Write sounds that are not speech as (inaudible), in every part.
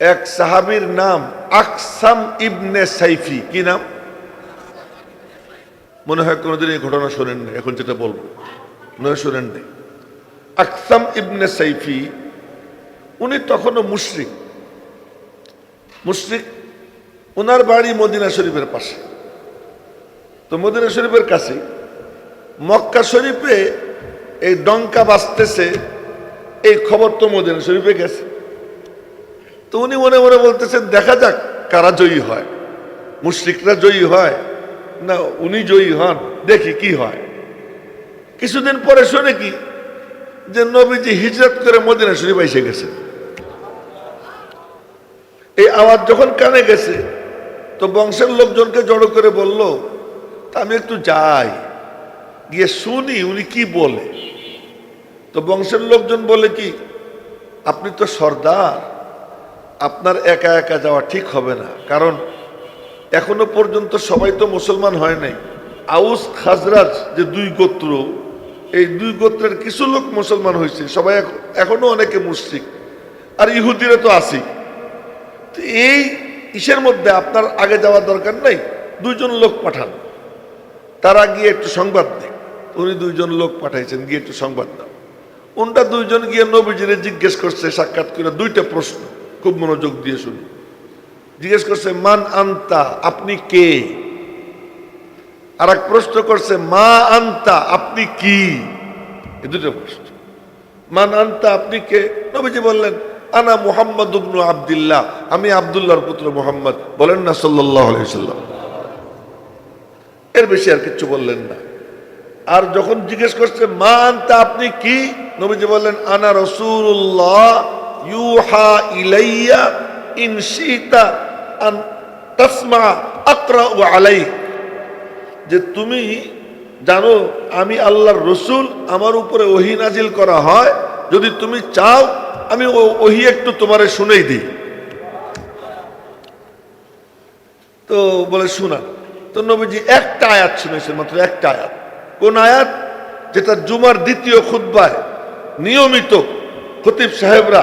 এক সাহাবীর নাম আকসাম ইবনে সাইফি। কি নাম? মনে হয় কোনোদিন এই ঘটনা শোনেন না এখন যেটা বলব। মনে হয় শোনেন নাই। আকসাম ইবনে সাইফি, উনি তখনও মুশরিক। মুশরিক ওনার বাড়ি মদিনা শরীফের পাশে। তো মদিনা শরীফের কাছে মক্কা শরীফে এই ডঙ্কা বাজতেছে, এই খবর তো মদিনা শরীফে গেছে। তো উনি মনে মনে বলতেছেন, দেখা যাক কারা জয়ী হয়। মুশরিকরা জয়ী হয় না উনি জয়ী হন, দেখি কি হয়। কিছুদিন পরে শুনে কি? যে নবীজি হিজরত করে মদিনা শরীফ এসে গেছে এই আওয়াজ যখন কানে গেছে, তো বংশের লোকজনকে জড়ো করে বলল আমি একটু যাই, গিয়ে শুনি উনি কি বলে। তো বংশের লোকজন বলে কি, আপনি তো সর্দার আপনার একা একা যাওয়া ঠিক হবে না। কারণ এখনও পর্যন্ত সবাই তো মুসলমান হয় নাই। আউস, খাজরাজ যে দুই গোত্র, এই দুই গোত্রের কিছু লোক মুসলমান হয়েছে। সবাই এখন- অনেকে মুসলিক আর ইহুদিরা তো আছেই তো এই ইসের মধ্যে আপনার আগে যাওয়ার দরকার নাই। দুইজন লোক পাঠান। তারা গিয়ে একটু সংবাদ দেয় উনি দুইজন লোক পাঠাইছেন, গিয়ে একটু সংবাদ দাও। উনটা দুইজন গিয়ে নবীজিরে জিজ্ঞেস করছে, সাক্ষাৎ করে দুইটা প্রশ্ন। খুব মনোযোগ দিয়ে শুনি জিজ্ঞেস করছে, মান আন্তা, আপনি কে? আর এক প্রশ্ন করছে, মা আন্তা, আপনি কি? এই দুটো প্রশ্ন। মান আন্তা, আপনি কে? নবীজি বললেন, আনা মুহাম্মদ ইবনু আব্দুল্লাহ, আমি আব্দুল্লাহর পুত্র মুহাম্মদ। বলেন না আলাইহি সাল্লাম এর বেশি আর কিছু বললেন না। আর যখন জিজ্ঞেস করছে, মা আনতা, আপনি কি? নবীজি বললেন, আনা রসুল্লাহ ইউহা ইলাইয়া ইন শিতা আন তাসমা আকরা আলাই যে তুমি জানো, আমি আল্লাহর রসুল, আমার উপরে ওহি নাজিল করা হয়। যদি তুমি চাও, আমি ওহি একটু তোমারে শুনেই দিই। তো বলে শোনা, তো নবীজি একটা আয়াত শুনেছেন, মাত্র একটা আয়াত। কোন আয়াত? যেটা জুমার দ্বিতীয় খুদ্বায় নিয়মিত খতিব সাহেবরা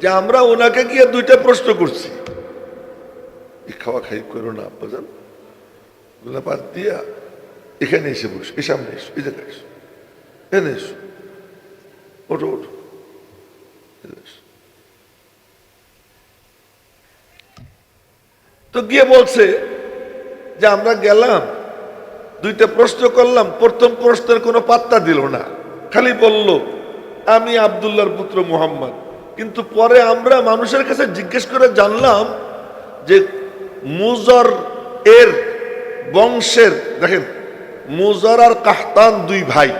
যে আমরা ওনাকে গিয়ে দুইটা প্রশ্ন করছি। খাওয়া খাই করো না গুলা বাদ দিয়া, এখানে এসে বসো, এই সামনে এসো, এই জায়গায় এসো। এনে এসো। ওঠো ওঠো। তো গিয়ে বলছে যে, আমরা গেলাম, দুইটা প্রশ্ন করলাম, প্রথম প্রশ্নের কোনো পাত্তা দিল না। খালি বলল, আমি আবদুল্লার পুত্র মোহাম্মদ। কিন্তু পরে আমরা মানুষের কাছে জিজ্ঞেস করে জানলাম যে মুজর এর বংশের, দেখেন, মুজর আর কাহতান দুই ভাই।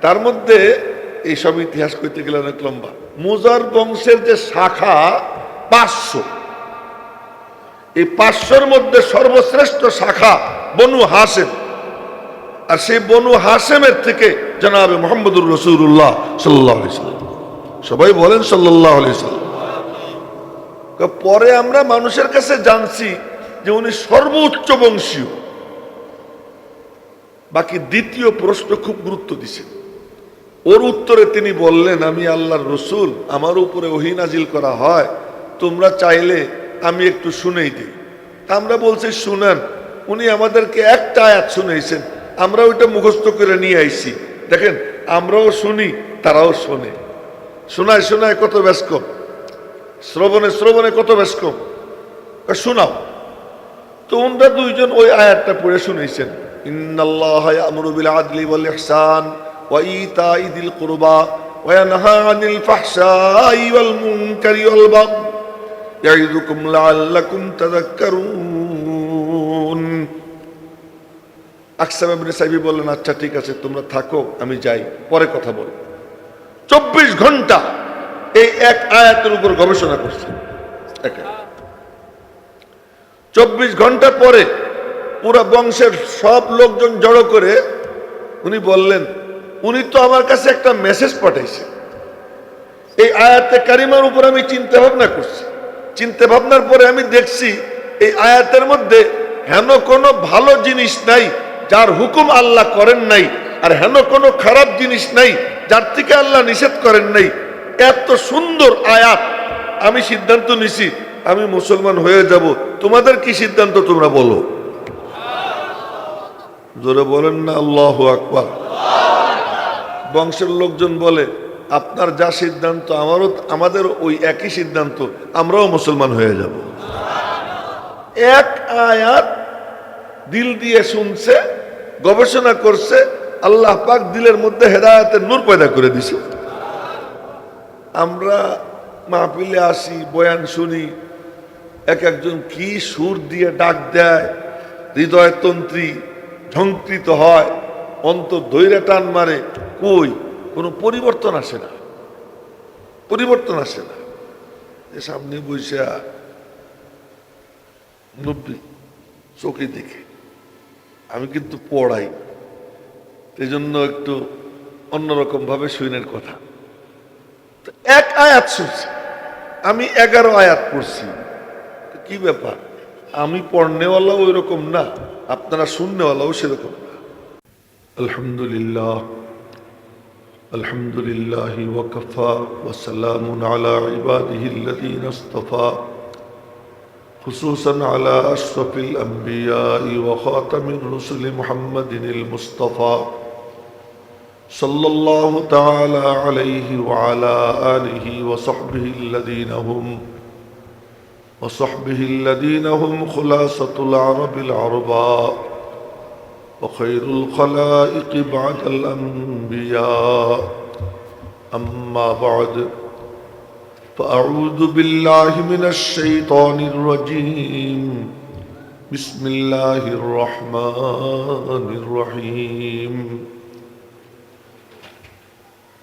তার মধ্যে এই সব ইতিহাস করতে গেলে অনেক লম্বা। মুজর বংশের যে শাখা পাঁচশো। এই পাঁচশোর মধ্যে সর্বশ্রেষ্ঠ শাখা বনু হাসেম আর সেই বনু হাসেমের থেকে জানাবে মোহাম্মদুর রসুল্লাহ সাল্লাহ সবাই বলেন সাল্লাহ পরে আমরা মানুষের কাছে জানছি যে উনি সর্বোচ্চ বংশীয় বাকি দ্বিতীয় প্রশ্ন খুব গুরুত্ব দিছেন। ওর উত্তরে তিনি বললেন, আমি আল্লাহর রসুল, আমার উপরে ওহি নাজিল করা হয়, তোমরা চাইলে আমি একটু শুনেই দিই। আমরা বলছি, শুনেন, উনি আমাদেরকে একটা আয়াত শুনেছেন আমরা ওইটা মুখস্থ করে নিয়ে আইছি। দেখেন, আমরাও শুনি, তারাও শোনে। শোনায় শোনায় কত ব্যস্ত। শ্রবণে শ্রবণে কত ব্যস্ত। শোনাও। তো ওনরা দুইজন ওই আয়াতটা পড়ে শুনেছেন। বিল সাইবি বললেন আচ্ছা ঠিক আছে, তোমরা থাকো, আমি যাই। পরে কথা বলব। চব্বিশ ঘণ্টা এই এক আয়াতের উপর গবেষণা করছে। চব্বিশ ঘণ্টা পরে পুরো বংশের সব লোকজন জড়ো করে উনি বললেন, উনি তো আমার কাছে একটা মেসেজ পাঠাইছে। এই আয়াতে কারিমার উপর আমি চিন্তা ভাবনা করছি। চিন্তা ভাবনার পরে আমি দেখছি এই আয়াতের মধ্যে হেন কোনো ভালো জিনিস নাই, যার হুকুম আল্লাহ করেন নাই। আর হেন কোনো খারাপ জিনিস নাই, যার থেকে আল্লাহ নিষেধ করেন নাই। এত সুন্দর আয়াত, আমি সিদ্ধান্ত নিছি, আমি মুসলমান হয়ে যাব। তোমাদের কি সিদ্ধান্ত তোমরা বলো? জোরে বলেন না, আল্লাহ আকবার। বংশের লোকজন বলে, আপনার যা সিদ্ধান্ত, আমারও আমাদের ওই একই সিদ্ধান্ত, আমরাও মুসলমান হয়ে যাব। এক আয়াত দিল দিয়ে শুনছে, গবেষণা করছে আল্লাহ পাক দিলের মধ্যে হেদায়তের নূর পয়দা করে দিছে। আমরা মাহফিলে আসি, বয়ান শুনি, এক একজন কি সুর দিয়ে ডাক দেয়, হৃদয়তন্ত্রী ঝঙ্কৃত হয় অন্তর দৈরে টান মারে, কই? কোনো পরিবর্তন আসে না। পরিবর্তন আসে না। যে সামনে বসে নব্বই চোখে দেখে আমি কিন্তু পড়াই। এই জন্য একটু অন্যরকম ভাবে শুনের কথা তো এক আয়াত শুনছি আমি এগারো আয়াত পড়ছি তো কি ব্যাপার আমি পড়নেওয়ালাও ওই রকম না আপনারা শুননেওয়ালাও সেরকম না আলহামদুলিল্লাহ الحمد لله وكفى وسلام على عباده الذين اصطفى خصوصا على أشرف الأنبياء وخاتم الرسل محمد المصطفى صلى الله تعالى عليه وعلى آله وصحبه الذين هم وصحبه الذين هم خلاصة العرب العرباء وخير الخلائق بعد الأنبياء. أما بعد فأعوذ بالله من الشيطان الرجيم. بسم الله الرحمن الرحيم.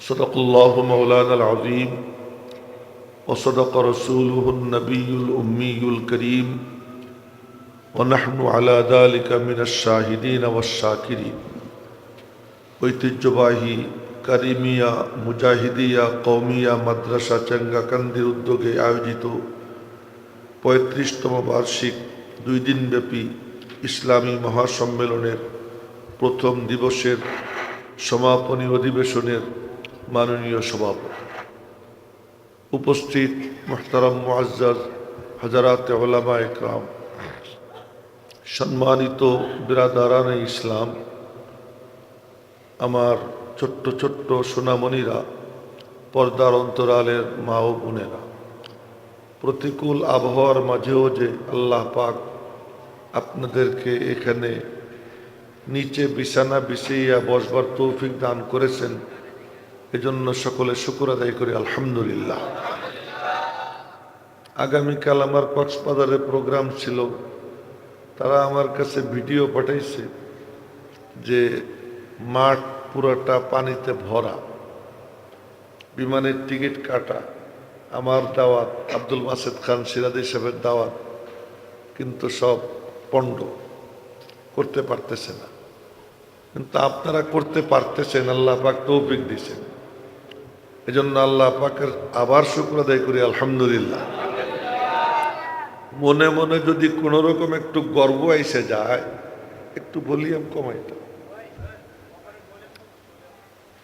صدق الله مولانا العظيم وصدق رسوله النبي الامي الكريم ونحن على ذلك من الشاهدين والشاكرين ঐতিহ্যবাহী কারিমিয়া মুজাহিদিয়া কৌমিয়া মাদ্রাসা চেঙ্গাকান্দির উদ্যোগে আয়োজিত পঁয়ত্রিশতম বার্ষিক দুই দিনব্যাপী ইসলামী মহাসম্মেলনের প্রথম দিবসের সমাপনী অধিবেশনের মাননীয় সভাপতি, উপস্থিত মোহতারাম মুআজ্জাজ, হাজারাত ওলামা একরাম সম্মানিত বিরাদারান ইসলাম, আমার ছোট্ট ছোট্ট সোনামণিরা, পর্দার অন্তরালের মা ও বোনেরা, প্রতিকূল আবহাওয়ার মাঝেও যে আল্লাহ পাক আপনাদেরকে এখানে নিচে বিছানা বিছিয়া বসবার তৌফিক দান করেছেন এজন্য সকলে শুকুর আদায় করি, আলহামদুলিল্লাহ। আগামীকাল আমার কক্সবাজারে প্রোগ্রাম ছিল। তারা আমার কাছে ভিডিও পাঠাইছে যে মাঠ পুরোটা পানিতে ভরা, বিমানের টিকিট কাটা, আমার দাওয়াত, আব্দুল মাসেদ খান সিরাদি সাহেবের দাওয়াত, কিন্তু সব পণ্ড করতে পারতেছে না। কিন্তু আপনারা করতে পারতেছেন, আল্লাহ পাক তৌফিক দিছেন এজন্য আল্লাহ পাকের আবার শুক্র আদায় করি, আলহামদুলিল্লাহ। মনে মনে যদি কোনো রকম একটু গর্ব এসে যায়, একটু ভলিউম কমাইতে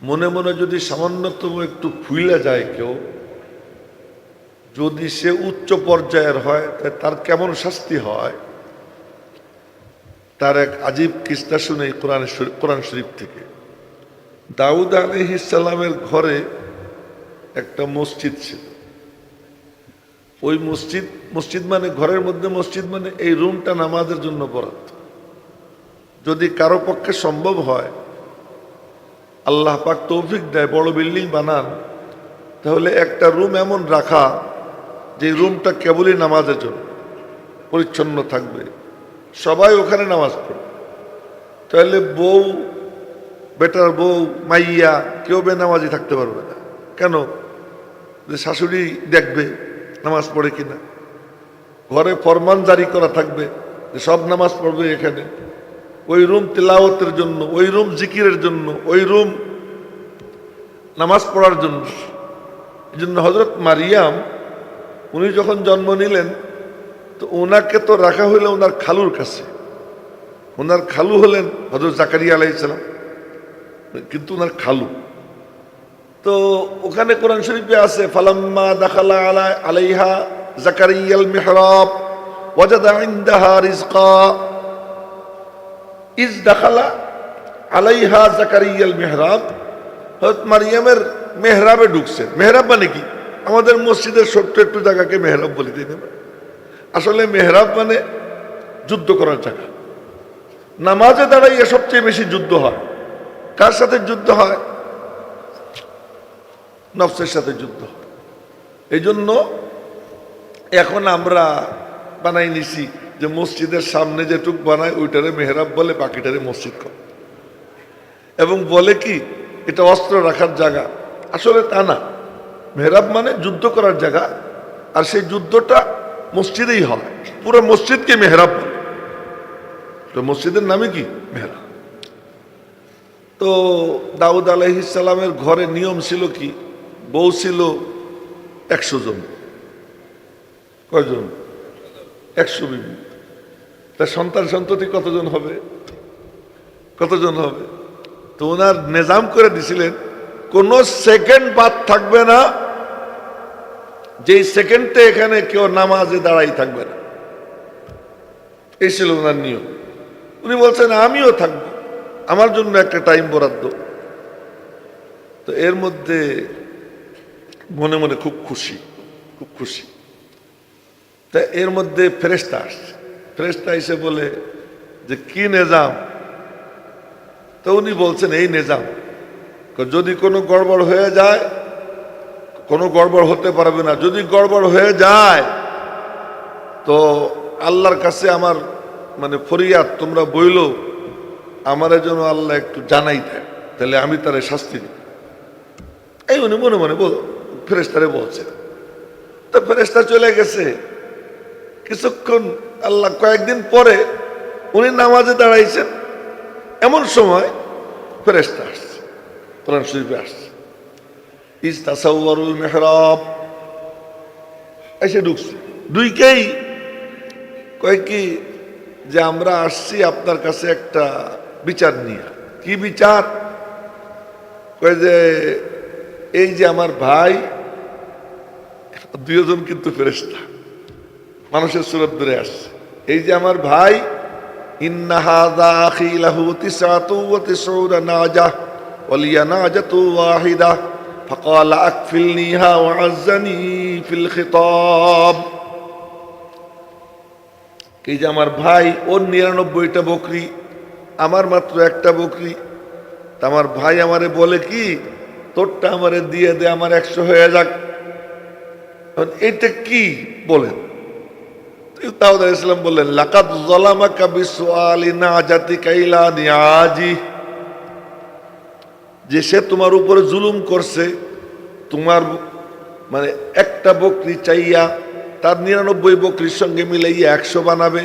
মনে মনে যদি সামান্যতম একটু ফুলে যায় কেউ, যদি সে উচ্চ পর্যায়ের হয় তার কেমন শাস্তি হয়? তার এক আজীব কিস্তা শুনে কোরআন কোরআন শরীফ থেকে। দাউদ আলহিসাল্লামের ঘরে একটা মসজিদ ছিল। ওই মসজিদ মসজিদ মানে ঘরের মধ্যে মসজিদ মানে এই রুমটা নামাজের জন্য বরাদ্দ। যদি কারও পক্ষে সম্ভব হয়, আল্লাহ পাক তৌফিক দেয়, বড় বিল্ডিং বানান, তাহলে একটা রুম এমন রাখা যে রুমটা কেবলই নামাজের জন্য পরিচ্ছন্ন থাকবে। সবাই ওখানে নামাজ পড়বে তাহলে বউ, বেটার বউ, মাইয়া, কেউ বেনামাজি থাকতে পারবে না। কেন? যে শাশুড়ি দেখবে নামাজ পড়ে কিনা। ঘরে ফরমান জারি করা থাকবে যে সব নামাজ পড়বে এখানে। ওই রুম তিলাওয়াতের জন্য, ওই রুম জিকিরের জন্য, ওই রুম নামাজ পড়ার জন্য। এই জন্য হজরত মারিয়াম, উনি যখন জন্ম নিলেন, তো ওনাকে তো রাখা হইল ওনার খালুর কাছে। ওনার খালু হলেন হজরত জাকারিয়া আলাইসালাম কিন্তু ওনার খালু। তো ওখানে কোরআন শরীফে আছে, ফালাম্মা দাখালা আলা, আলাইহা জাকারিয়াল মিহরাব, ওয়াজাদা ইনদাহা রিজকা। ইজ দাখালা আলাইহা জাকারিয়াল মেহরাব। হযরত মারিয়ামের মেহরাবে ঢুকছেন। মেহরাব মানে কি? আমাদের মসজিদের ছোট্ট একটু জায়গাকে মেহরাব বলি না? আসলে মেহরাব মানে যুদ্ধ করার জায়গা। নামাজে দাঁড়াইয়ে সবচেয়ে বেশি যুদ্ধ হয়। কার সাথে যুদ্ধ হয়? নফসের সাথে যুদ্ধ। এই জন্য এখন আমরা বানাই নিছি যে মসজিদের সামনে যেটুক বানায় ওইটারে মেহরাব বলে, বাকিটারে মসজিদ কর। এবং বলে কি, এটা অস্ত্র রাখার জায়গা। আসলে তা না। মেহরাব মানে যুদ্ধ করার জায়গা। আর সেই যুদ্ধটা মসজিদেই হয়। পুরো মসজিদকে মেহরাব বলে। তো মসজিদের নামে কি? মেহরাব। তো দাউদ আলহিসাল্লামের ঘরে নিয়ম ছিল কি? বউ ছিল একশো জন। কয়জন? একশো বিবি। তার সন্তান সন্ততি কতজন হবে? কতজন হবে? তো ওনার নিজাম করে দিছিলেন, কোন সেকেন্ড বাদ থাকবে না, যেই সেকেন্ডে এখানে কেউ নামাজে দাঁড়াই থাকবে না। এই ছিল ওনার নিয়ম। উনি বলছেন, আমিও থাকব। আমার জন্য একটা টাইম বরাদ্দ। তো এর মধ্যে মনে মনে খুব খুশি খুব খুশি। তা এর মধ্যে ফেরেস্তা আসছে। ফেরেস্তা এসে বলে যে, কি নেজাম? তো উনি বলছেন, এই নিজাম যদি কোনো গড়বড় হয়ে যায়, কোনো গড়বড় হতে পারবে না। যদি গড়বড় হয়ে যায়, তো আল্লাহর কাছে আমার মানে ফরিয়াদ, তোমরা বইল, আমার জন্য আল্লাহ একটু জানাই দেয় তাহলে আমি তারে শাস্তি দিই। এই উনি মনে মনে বল ফেরেস্তারে বলছে। তো ফেরেস্তা চলে গেছে। কিছুক্ষণ আল্লাহ কয়েকদিন পরে উনি নামাজে দাঁড়াইছেন। এমন সময় ফেরেস্তা আসছে, কোরআন শরীফে আসছে। ইস মেহরাব। এসে ঢুকছে। দুইকেই কয় কি যে আমরা আসছি আপনার কাছে একটা বিচার নিয়ে। কি বিচার? কয় যে, এই যে আমার ভাই দুজন কিন্তু ফেরেস্তা মানুষের সুরত ধরে আসছে এই যে আমার ভাই ইন্নাহাদা আখি লাহু তিসআতু ওয়া তিসউনা নাজা ওয়ালিয়া নাজাতু ওয়াহিদা فقال أكفلنيها وعزني في الخطاب এই যে আমার ভাই ওর নিরানব্বইটা বকরি আমার মাত্র একটা বকরি তা আমার ভাই আমারে বলে কি তোরটা আমারে দিয়ে দে আমার একশো হয়ে যাক এখন এটা কি বলেন? দাউদ ইসলাম বললেন লাকাত জলামা কাবি সোয়ালি না জাতি কাইলা নিয়াজি। যে সে তোমার উপরে জুলুম করছে, তোমার মানে একটা বকরি চাইয়া তার নিরানব্বই বকরির সঙ্গে মিলাইয়া একশো বানাবে।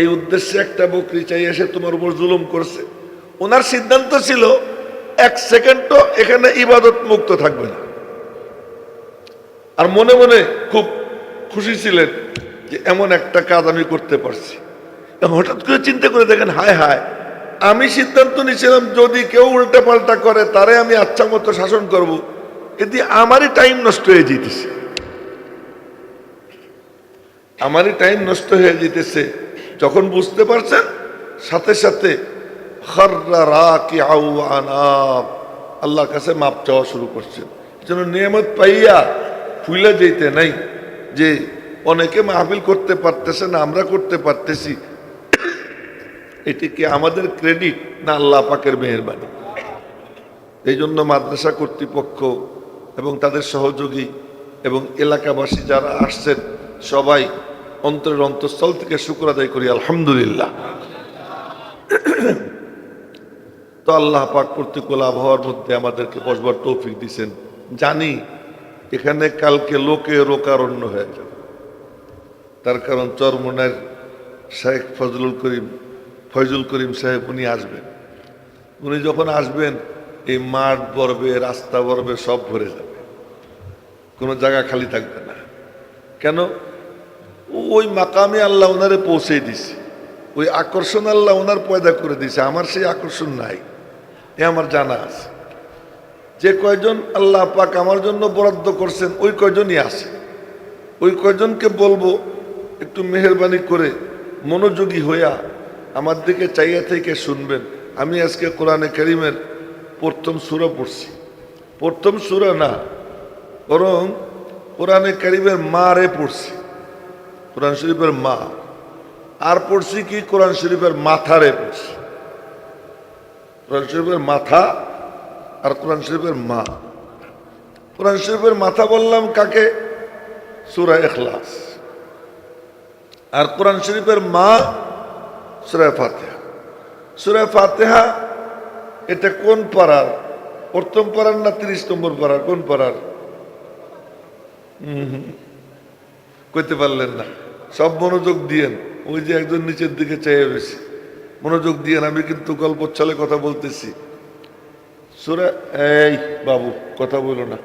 এই উদ্দেশ্যে একটা বকরি চাইয়া সে তোমার উপর জুলুম করছে। ওনার সিদ্ধান্ত ছিল, এক সেকেন্ডও এখানে ইবাদত মুক্ত থাকবে না। আর মনে মনে খুব খুশি ছিলেন যে এমন একটা কাজ আমি করতে পারছি। হঠাৎ করে চিন্তা করে দেখেন, হায় হায়, আমি সিদ্ধান্ত নিয়েছিলাম যদি কেউ উল্টা পাল্টা করে, তারে আমি আচ্ছা মতো শাসন করব। এতে আমারই টাইম নষ্ট হয়ে যেতেছে। আমারই টাইম নষ্ট হয়ে যেতেছে। যখন বুঝতে পারছেন, সাথে সাথে আল্লাহর কাছে মাপ চাওয়া শুরু করছেন। যেন নিয়ামত পাইয়া ফুলে যেতে নাই যে অনেকে মাহফিল করতে পারতেছে না, আমরা করতে পারতেছি। এটি কি আমাদের ক্রেডিট না আল্লাহ পাকের মেহরবানি? এই জন্য মাদ্রাসা কর্তৃপক্ষ এবং তাদের সহযোগী এবং এলাকাবাসী যারা আসছেন, সবাই অন্তরের অন্তঃস্থল থেকে শুক্র আদায় করি, আলহামদুলিল্লাহ। তো আল্লাহ পাক প্রতিকূল আবহাওয়ার মধ্যে আমাদেরকে বসবার তৌফিক দিছেন। জানি এখানে কালকে লোকে রোকারণ্য হয়ে যাবে তার কারণ চরমনের শেখ ফজলুল করিম, ফয়জুল করিম সাহেব উনি আসবেন। উনি যখন আসবেন, এই মাঠ বরবে রাস্তা বরবে সব ভরে যাবে। কোনো জায়গা খালি থাকবে না। কেন? ওই মাকামে আল্লাহ ওনারে পৌঁছে দিছে। ওই আকর্ষণ আল্লাহ ওনার পয়দা করে দিছে। আমার সেই আকর্ষণ নাই। এ আমার জানা আছে। যে কয়জন আল্লাহ পাক আমার জন্য বরাদ্দ করছেন, ওই কয়জনই আছে। ওই কয়জনকে বলব, একটু মেহরবানি করে মনোযোগী হইয়া আমার দিকে চাইয়া থেকে শুনবেন। আমি আজকে কোরআনে করিমের প্রথম সুরা পড়ছি। প্রথম সুরা না, বরং কোরআনে করিমের মা রে পড়ছি। কোরআন শরীফের মা। আর পড়ছি কি? কোরআন শরীফের মাথা রে পড়ছি। কোরআন শরীফের মাথা আর কোরআন শরীফের মা। কোরআন শরীফের মাথা বললাম কাকে? সুরা এখলাস আর কোরআন শরীফের মা সুরায় ফাতেহা। সুরায় ফাতেহা, এটা কোন পাড়ার? প্রথম পাড়ার না তিরিশ নম্বর পাড়ার? কোন পাড়ার। কইতে পারলেন না। সব মনোযোগ দিয়েন। ওই যে একজন নিচের দিকে চেয়ে রয়েছে। মনোযোগ দিয়েন, আমি কিন্তু গল্প ছলে কথা বলতেছি। সুরা, এই বাবু, কথা বলো না।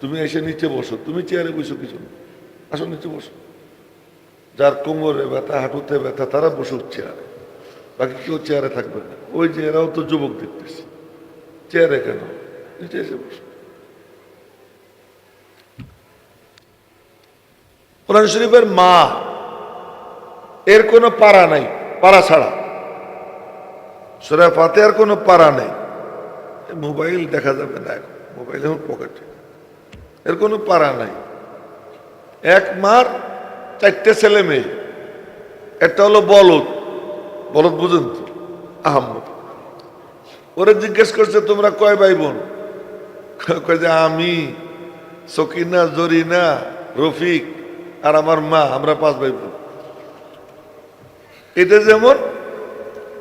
তুমি এসে নিচে বসো। তুমি চেয়ারে বসো কিছু। আসো নিচে বসো। যার কোমরে ব্যথা, হাঁটুতে ব্যথা, তারা বসুক চেয়ারে বাকি কেউ চেয়ারে থাকবে না। ওই যে এরাও তো যুবক দেখতেছে। চেয়ারে কেন? নিচে এসে বসো। কোরআন শরীফের মা, এর কোনো পাড়া নাই পাড়া ছাড়া। সুরা ফাতে আর কোনো পাড়া নেই। মোবাইল দেখা যাবে না এখন। মোবাইল এখন পকেটে। এর কোনো পাড়া নাই। এক মার চারটে ছেলে মেয়ে। একটা হলো বলদ। বলদ বুঝুন তো, আহম্মদ। ওরে জিজ্ঞেস করছে, তোমরা কয় ভাই বোন (laughs) কয় যে, আমি, সকিনা, জরিনা, রফিক আর আমার মা, আমরা পাঁচ ভাই বোন এটা যেমন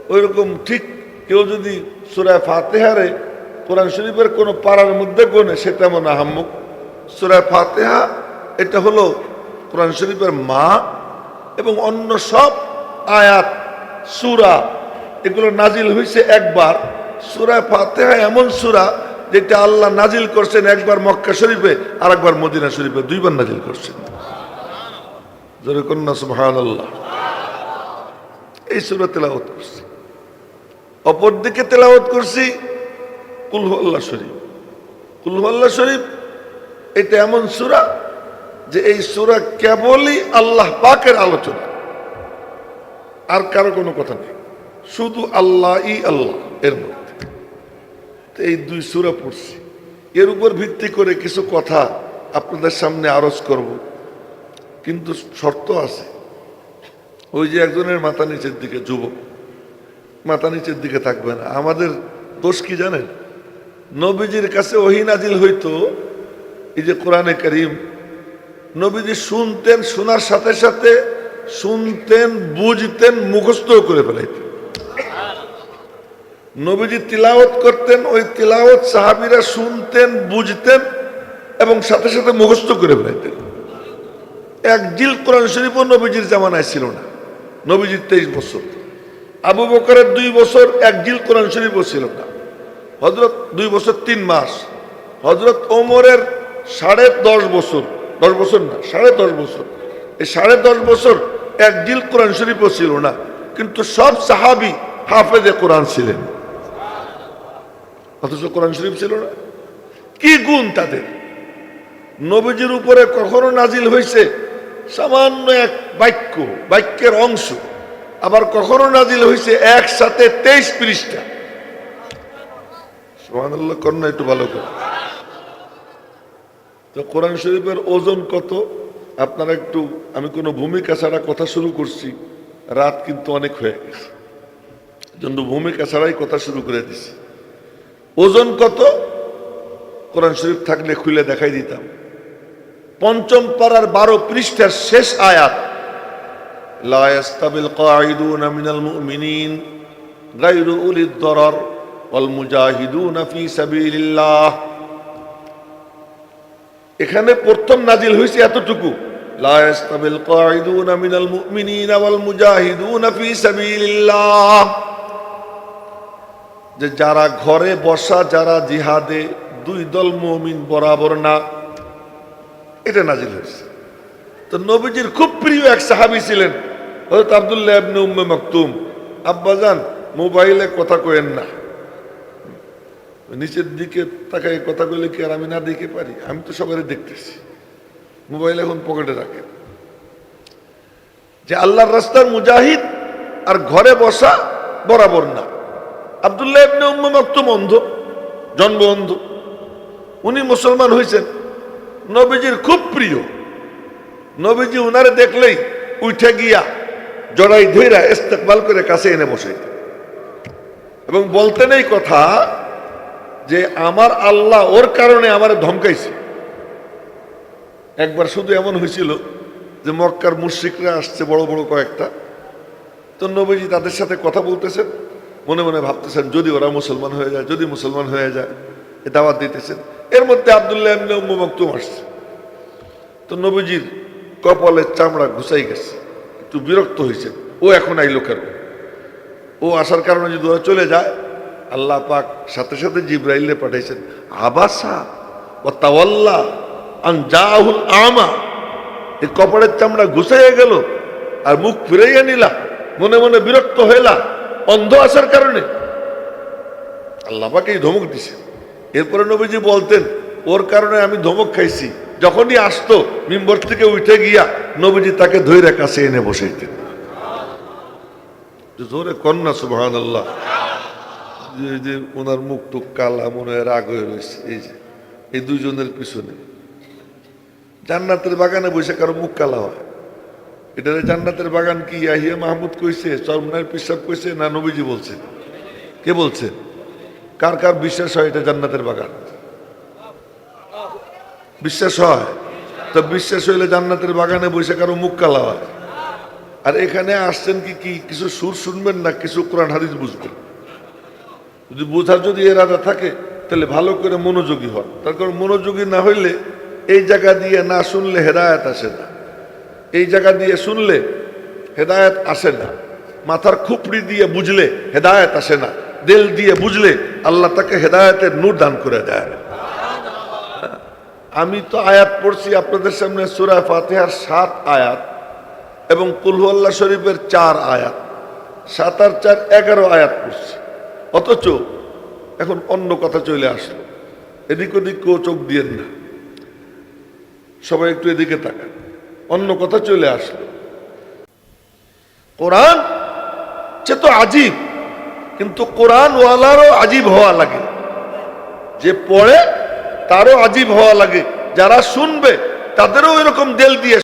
ওইরকম ঠিক কেউ যদি সুরায় ফাতেহারে কোরআন শরীফের কোনো পাড়ার মধ্যে গোনে সে তেমন আহাম্মুক। সুরায় ফাতেহা, এটা হলো কোরআন শরীফের মা এবং অন্য সব আয়াত, সুরা, এগুলো নাজিল হয়েছে একবার। সুরায় ফাতেহা এমন সুরা যেটা আল্লাহ নাজিল করছেন একবার মক্কা শরীফে আর একবার মদিনা শরীফে, দুইবার নাজিল করছেন। আল্লাহ এই সুরা তেলাওয়াত করছি। অপরদিকে তেলাওয়াত করছি কুলহল্লা শরীফ। কুলহল্লা শরীফ, এটা এমন সুরা যে এই সুরা কেবলই আল্লাহ পাকের আলোচনা। আর কারও কোনো কথা নেই। শুধু আল্লাহ ই আল্লাহ এর মধ্যে। এই দুই সুরা পড়ছি। এর উপর ভিত্তি করে কিছু কথা আপনাদের সামনে আরজ করব। কিন্তু শর্ত আছে। ওই যে একজনের মাথা নিচের দিকে যুবক। মাথা নিচের দিকে থাকবে না। আমাদের দোষ কি জানেন? নবীজির কাছে ওহি নাজিল হইতো, এই যে কোরআনে করিম, নবীজি শুনতেন, শোনার সাথে সাথে শুনতেন, বুঝতেন, মুখস্থ করে ফেলাইতেন। নবীজি তিলাওত করতেন, ওই তিলাওত সাহাবিরা শুনতেন, বুঝতেন এবং সাথে সাথে মুখস্থ করে ফেলাইতেন। এক জিল কোরআন শরীফও নবীজির জামানায় ছিল না। নবীজির তেইশ বছর। আবু বকরের দুই বছর এক জিল কোরআন শরীফও ছিল না। হজরত দুই বছর, তিন মাস। হজরত ওমরের সাড়ে দশ বছর দশ বছর না, সাড়ে দশ বছর। এই সাড়ে দশ বছর এক জিল কোরআন শরীফও ছিল না, কিন্তু সব সাহাবি হাফেজে কোরআন ছিলেন। অথচ কোরআন শরীফ ছিল না। কি গুণ তাদের? নবীজির উপরে কখনো নাজিল হয়েছে সামান্য এক বাক্য, বাক্যের অংশ। আবার কখনো নাজিল হয়েছে একসাথে তেইশ পৃষ্ঠা। সুবহানাল্লাহ কর না একটু ভালো করে। তো কোরআন শরীফের ওজন কত? আপনারা একটু, আমি কোনো ভূমিকা ছাড়া কথা শুরু করছি, রাত কিন্তু অনেক হয়ে গেছে। জন্য ভূমিকা ছাড়াই কথা শুরু করে দিছি। ওজন কত? কোরআন শরীফ থাকলে খুলে দেখাই দিতাম। পঞ্চম পাড়ার বারো পৃষ্ঠার শেষ আয়াত। লা ইয়াস্তাবিল কাঈদুনা মিনাল মুমিনিন গায়রু উলিদ দরার। এখানে প্রথম নাজিল হয়েছে এতটুকু। যে যারা ঘরে বসা, যারা জিহাদে, দুই দল মুমিন বরাবর না, এটা নাজিল হয়েছে। তো নবীজির খুব প্রিয় এক সাহাবী ছিলেন, হযরত আব্দুল্লাহ ইবনে উম্মে মাকতুম। আব্বাজান, মোবাইলে কথা কয়েন না। নিচের দিকে তাকাই কথা কইলে কি আর আমি না দেখে পারি। আমি তো সবাই দেখতেছি। মোবাইল এখন পকেটে রাখে। যে আল্লাহর রাস্তার মুজাহিদ আর ঘরে বসা বরাবর না। আবদুল্লাহ ইবনে অন্ধ জন্ম অন্ধ উনি মুসলমান হয়েছেন নবীজির খুব প্রিয়। নবীজি উনারে দেখলেই উঠে গিয়া জড়াই ধইরা ইস্তেকবাল করে কাছে এনে বসে এবং বলতেন এই কথা যে আমার আল্লাহ ওর কারণে আমার ধমকাইছে। একবার শুধু এমন হয়েছিল যে মক্কার মুশ্রিকরা আসছে, বড় বড় কয়েকটা। তো নবীজি তাদের সাথে কথা বলতেছেন, মনে মনে ভাবতেছেন, যদি ওরা মুসলমান হয়ে যায়, যদি মুসলমান হয়ে যায়, এ দাওয়াত দিতেছেন। এর মধ্যে আবদুল্লাহ এমনি উম্মু আসছে। তো নবীজির কপালের চামড়া ঘুষাই গেছে, একটু বিরক্ত হয়েছে। ও এখন আইলো কেন? ও আসার কারণে যদি ওরা চলে যায় আল্লাহ পাক সাথে সাথে জিব্রাইলে পাঠাইছেন, আবাসা ও তাওয়াল্লা আন জাহুল আমা। এই কপালের চামড়া ঘুষাইয়া গেল আর মুখ ফিরাইয়া নিলা, মনে মনে বিরক্ত হইলা, অন্ধ আসার কারণে। আল্লাহ পাক এই ধমক দিছে। এরপরে নবীজি বলতেন, ওর কারণে আমি ধমক খাইছি। যখনই আসতো মিম্বর থেকে উঠে গিয়া নবীজি তাকে ধৈর্য কাছে এনে বসাইতেন। জোরে কন্যা সুবহান আল্লাহ যে ওনার মুখ টুক কালা মনে হয় রাগ হয়ে রয়েছে, এই যে, এই দুইজনের পিছনে। জান্নাতের বাগানে বসে কারও মুখ কালা হয়। এটা জান্নাতের বাগান কি? ইয়াহিয়া মাহমুদ কইছে চরমনার পিসাব কইছে না নবীজি বলছে? কে বলছে? কার কার বিশ্বাস হয় এটা জান্নাতের বাগান? বিশ্বাস হয়? তো বিশ্বাস হইলে জান্নাতের বাগানে বসে কারও মুখ কালা হয়। আর এখানে আসছেন কি কি, কিছু সুর শুনবেন না কিছু কোরআন হাদিস বুঝবেন? যদি বোঝার যদি এরাদা থাকে, তাহলে ভালো করে মনোযোগী হন। তার কারণ মনোযোগী না হইলে এই জায়গা দিয়ে না শুনলে হেদায়ত আসে না। এই জায়গা দিয়ে শুনলে হেদায়ত আসে না। মাথার খুপড়ি দিয়ে বুঝলে হেদায়ত আসে না। দিল দিয়ে বুঝলে আল্লাহ তাকে হেদায়তের নূর দান করে দেয় আমি তো আয়াত পড়ছি আপনাদের সামনে সুরা ফাতেহার সাত আয়াত এবং কুলহুল্লাহ শরীফের চার আয়াত। সাত আর চার এগারো আয়াত পড়ছি। অথচ এখন অন্য কথা চলে আসলো। এদিক ওদিক কেউ চোখ দিয়েন না। সবাই একটু এদিকে তাকান। অন্য কথা চলে আসলো। কোরআন সে তো আজীব, কিন্তু কোরআন ওয়ালারও আজীব হওয়া লাগে। যে পড়ে তারও আজীব হওয়া লাগে। যারা শুনবে তাদেরও এরকম দেল দিয়ে